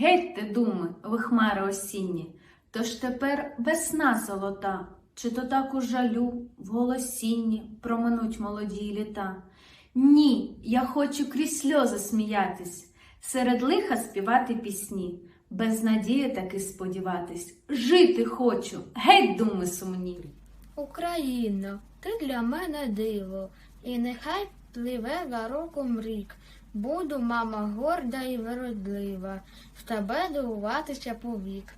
Гетьте, думи, ви хмари осінні, то ж тепер весна золота, чи то так у жалю в голосінні проминуть молоді літа. Ні, я хочу крізь сльози сміятись, серед лиха співати пісні, без надії таки сподіватись. Жити хочу, геть думи сумні. Україно, ти для мене диво, і нехай пливе за роком рік. Буду, мама, горда і вродлива, в тебе дивуватися повік.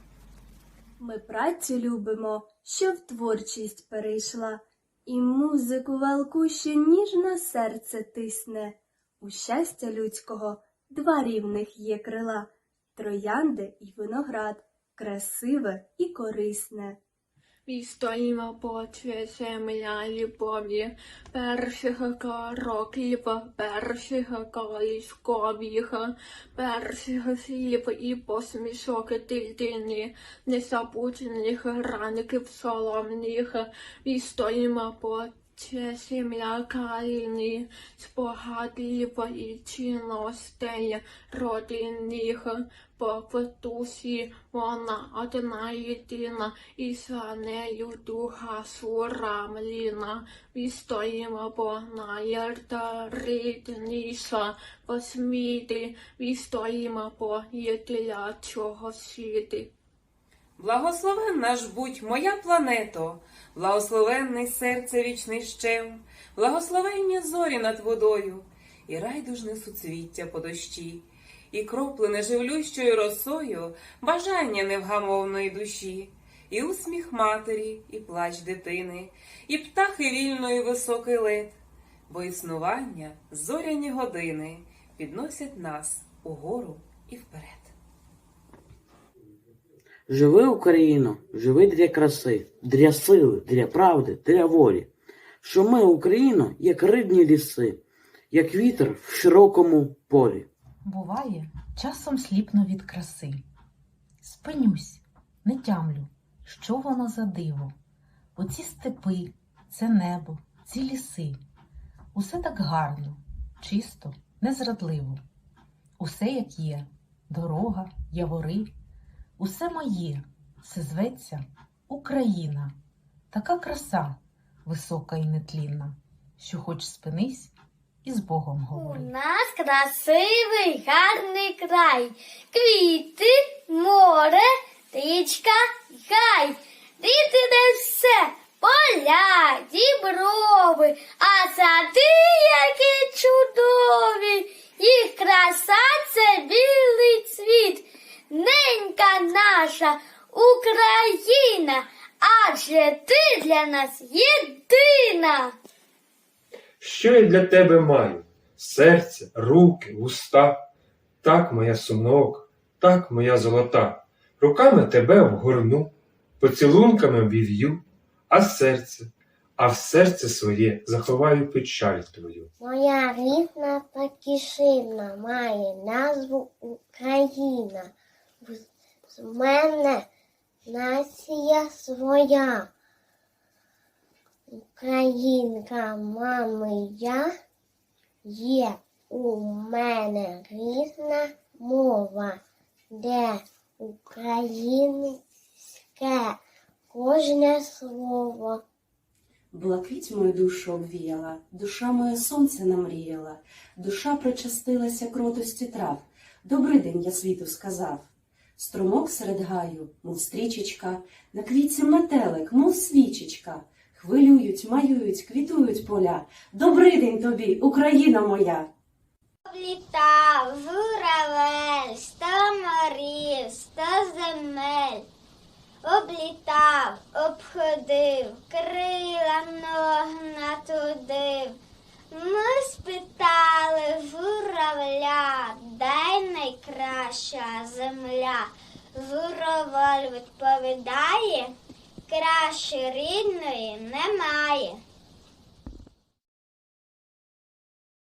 Ми працю любимо, що в творчість перейшла, і музику валку, що ніжно серце тисне. У щастя людського два рівних є крила троянди і виноград, красиве і корисне. Відстоїмо почві земля любові, перших кроків, перших коліскових, перших слів і посмішок дитини, незабутніх ранків соломних, відстоїмо почві земля калини, спогадливо і чинностей родинних, по в душі вона одна єдина, і за нею духа сурамліна. Відстоїмо, бо найрідніша посміти, відстоїмо, бо є для чого світи. Благословенна ж будь моя плането, благословенний серце вічний щем, благословенні зорі над водою, і райдужне суцвіття по дощі, і кроплене живлющою росою бажання невгамовної душі, і усміх матері, і плач дитини, і птахи вільної високий лед, бо існування зоряні години підносять нас угору і вперед. Живи, Україно, живи для краси, для сили, для правди, для волі. Що ми, Україно, як ридні ліси, як вітер в широкому полі. Буває, часом сліпну від краси. Спинюсь, не тямлю, що воно за диво. Оці степи, це небо, ці ліси. Усе так гарно, чисто, незрадливо. Усе як є, дорога, явори. Усе моє, це зветься Україна. Така краса висока і нетлінна, що хоч спинись і з Богом У нас красивий гарний край, квіти, море, річка, гай. Діти де все, поля, діброви, а сади які чудові, їх краса це білий ненька наша Україна, адже ти для нас єдина. Що я для тебе маю? Серце, руки, уста. Так, моя сумок, так, моя золота. Руками тебе вгорну, поцілунками вів'ю, а серце, а в серце своє заховаю печаль твою. Моя рідна батьківщина має назву Україна. З мене нація своя. Українка мами я, є у мене різна мова, де українське кожне слово. Блакить мою душу обвіяла, душа моє сонце намріяла, душа причастилася кротості трав. Добрий день я світу сказав. Струмок серед гаю, мов стрічечка, на квітці метелик, мов свічечка. Хвилюють, маюють, квітують поля. Добрий день тобі, Україна моя! Облітав журавель, сто морів, сто земель. Облітав, обходив, крила Журавель відповідає, краще рідної немає.